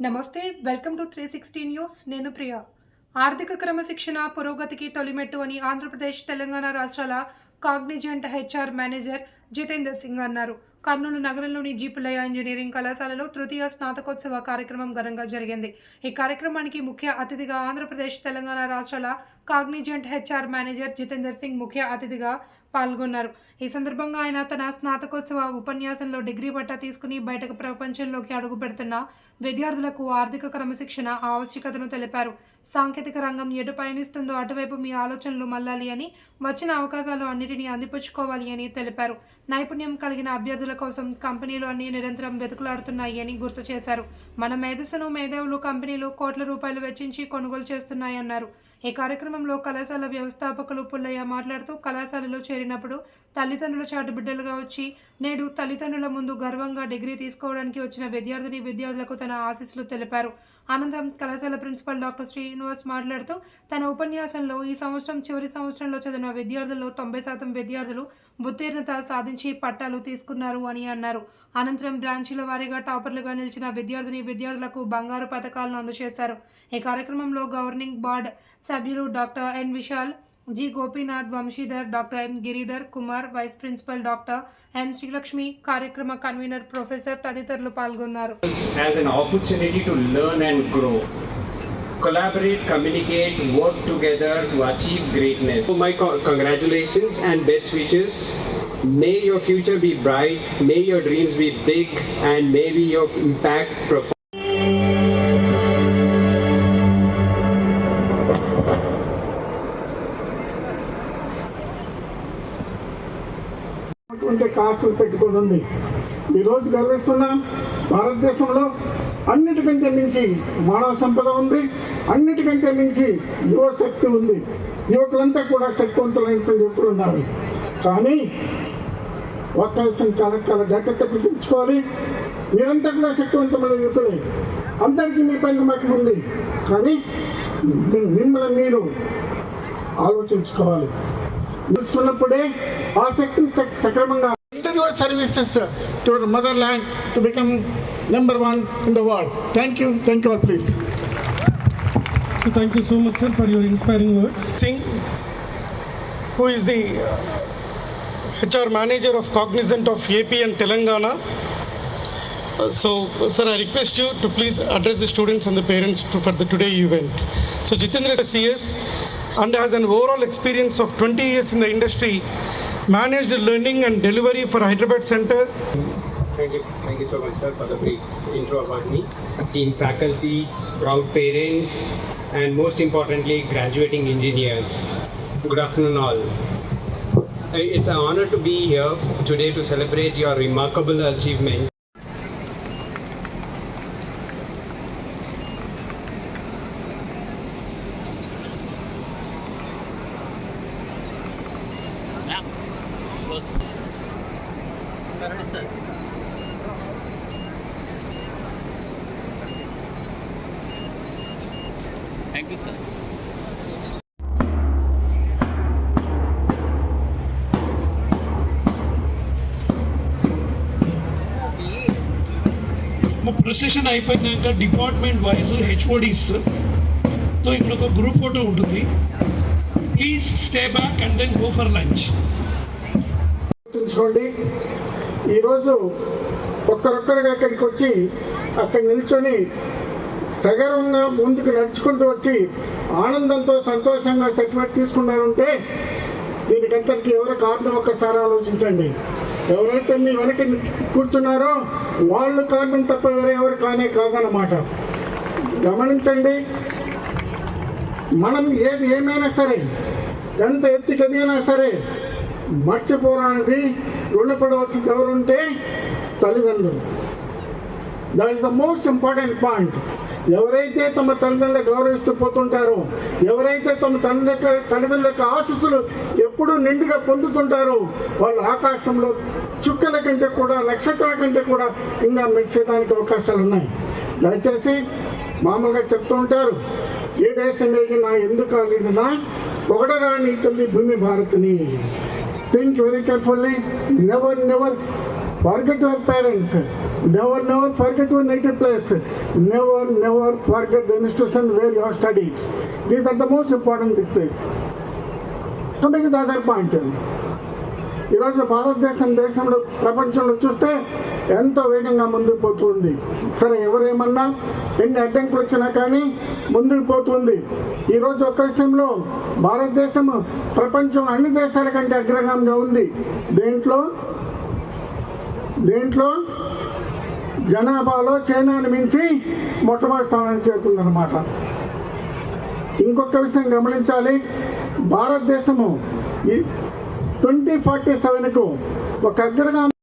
నమస్తే welcome to three sixty news. నేను ప్రియా. ఆర్థిక క్రమశిక్షణ పురోగతికి తొలిమెట్టు అని ఆంధ్రప్రదేశ్ తెలంగాణ రాష్ట్రాల Cognizant HR manager Jitender Singh అన్నారు. కర్నూలు నగరంలోని జీపులయ ఇంజనీరింగ్ కళాశాలలో తృతీయ స్నాతకోత్సవ కార్యక్రమం ఘనంగా జరిగింది. ఈ కార్యక్రమానికి ముఖ్య అతిథిగా ఆంధ్రప్రదేశ్ తెలంగాణ రాష్ట్రాల Cognizant HR manager Jitender Singh ముఖ్య అతిథిగా పాల్గొన్నారు. ఈ సందర్భంగా ఆయన తన స్నాతకోత్సవ ఉపన్యాసంలో డిగ్రీ పట్టా తీసుకుని బయటకు ప్రపంచంలోకి అడుగు పెడుతున్న విద్యార్థులకు ఆర్థిక క్రమశిక్షణ ఆవశ్యకతను తెలిపారు. సాంకేతిక రంగం ఎటు పయనిస్తుందో అటువైపు మీ ఆలోచనలు మళ్ళాలి అని వచ్చిన అవకాశాలు అన్నిటినీ అందిపుచ్చుకోవాలి అని తెలిపారు. నైపుణ్యం కలిగిన అభ్యర్థుల కోసం కంపెనీలు అన్ని నిరంతరం వెతుకులాడుతున్నాయి అని గుర్తు చేశారు. మన మేధస్సును మేధావులు కంపెనీలు కోట్ల రూపాయలు వెచ్చించి కొనుగోలు చేస్తున్నాయన్నారు. ఈ కార్యక్రమంలో కళాశాల వ్యవస్థాపకులు పుల్లయ్య మాట్లాడుతూ కళాశాలలో చేరినప్పుడు తల్లిదండ్రుల చాటు బిడ్డలుగా వచ్చి నేడు తల్లిదండ్రుల ముందు గర్వంగా డిగ్రీ తీసుకోవడానికి వచ్చిన విద్యార్థిని విద్యార్థులకు తన ఆశీస్సులు తెలిపారు. అనంతరం కళాశాల ప్రిన్సిపల్ డాక్టర్ శ్రీనివాస్ మాట్లాడుతూ తన ఉపన్యాసంలో ఈ సంవత్సరం చివరి సంవత్సరంలో చదివిన విద్యార్థుల్లో తొంభై శాతం విద్యార్థులు ఉత్తీర్ణత సాధించి పట్టాలు తీసుకున్నారు అని అన్నారు. అనంతరం బ్రాంచీల వారీగా టాపర్లుగా నిలిచిన విద్యార్థిని విద్యార్థులకు బంగారు పథకాలను అందజేశారు. ఈ కార్యక్రమంలో గవర్నింగ్ బోర్డ్ సభ్యులు doctor N Vishal G Gopinath Vamsidhar doctor M Giridhar Kumar vice principal doctor M Srilakshmi కార్యక్రమ కన్వీనర్ ప్రొఫెసర్ తదితరులు పాల్గొన్నారు as an opportunity to learn and grow. Collaborate, communicate, work together to achieve greatness. So my co- congratulations and best wishes. May your future be bright, may your dreams be big, and may be your impact profound. ఆశలు పెట్టుకుని పెట్టుకొని ఉంది ఈరోజు గర్విస్తున్నాం భారతదేశంలో అన్నిటికంటే మించి మానవ సంపద ఉంది అన్నిటికంటే మించి యువశక్తి ఉంది. యువకులంతా కూడా శక్తివంతులైనటువంటి యువకులు ఉన్నారు. కానీ ఒక్క విషయం చాలా చాలా జాగ్రత్త గుర్తుంచుకోవాలి మీరంతా కూడా శక్తివంతమైన యువకులే. అందరికీ మీ పైన నమ్మకం ఉంది. కానీ మిమ్మల్ని మీరు ఆలోచించుకోవాలి. తెలుసుకున్నప్పుడే ఆ శక్తిని సక్రమంగా Render your services uh, to your motherland to become number one in the world. Thank you. Thank you all, please. So Thank you so much, sir, for your inspiring words. Singh, who is the uh, HR manager of Cognizant of AP and Telangana. Uh, So, sir, I request you to please address the students and the parents to, for the today event. So, Jitendra is a CS and has an overall experience of 20 years in the industry, managed learning and delivery for Hyderabad Center, Thank you, thank you so much, sir, for the brief intro about me. Team faculties, proud parents, and most importantly, graduating engineers. Good afternoon, all. It's an honor to be here today to celebrate your remarkable achievement. Thank you, sir. మా procession అయిపోయినాక department wise HODs తో ఇక్కడ ఒక group photo ఉంటుంది please stay back and then go for lunch గుర్తుంచుకోండి ఈరోజు ఒక్కరొక్కరుగా అక్కడికి వచ్చి అక్కడ నిల్చొని సగర్వంగా ముందుకు నడుచుకుంటూ వచ్చి ఆనందంతో సంతోషంగా సర్టిఫికేట్ తీసుకున్నారంటే దీనికంతటికి ఎవరు కారణం? ఒక్కసారి ఆలోచించండి. ఎవరైతే మీ వెనక కూర్చున్నారో వాళ్ళు కారణం తప్ప వేరే ఎవరు కానే కాదన్నమాట. గమనించండి. మనం ఏది ఏమైనా సరే ఎంత ఎత్తుకెదిగినా సరే మర్చిపోరానిది రుణపడవలసింది ఎవరుంటే తల్లిదండ్రులు. That is the most important point ఎవరైతే తమ తల్లిదండ్రులు గౌరవిస్తూ పోతుంటారో ఎవరైతే తమ తండ్రి యొక్క తల్లిదండ్రుల యొక్క ఆశస్సులు ఎప్పుడూ నిండుగా పొందుతుంటారో వాళ్ళు ఆకాశంలో చుక్కల కంటే కూడా నక్షత్రాల కంటే కూడా ఇంకా మెరిసేదానికి అవకాశాలు ఉన్నాయి. దయచేసి మామూలుగా చెప్తూ ఉంటారు ఏ దేశం నా ఎందుకు ఆగినా ఒకటరా నీ తల్లి భూమి భారత్ని. Think very carefully never never forget your parents Never, never forget your native place. Never, never forget the institution where you have studied. These are the most important things. Coming to the other point. ఈరోజు భారతదేశం దేశంలో ప్రపంచంలో చూస్తే ఎంతో వేగంగా ముందుకు పోతుంది సరే ఎవరేమన్నా ఎన్ని అడ్డంకులు వచ్చినా కానీ ముందుకు పోతుంది ఈరోజు ఒక్క విషయంలో భారతదేశం ప్రపంచం అన్ని దేశాల కంటే అగ్రగామిగా ఉంది. దేంట్లో? దేంట్లో? జనాభాలో చైనాను మించి మొట్టమొదటి స్థానానికి చేరుకుందన్నమాట. ఇంకొక విషయం గమనించాలి. భారతదేశము ఈ ట్వంటీ ఫార్టీ సెవెన్కు ఒక అగ్రగామి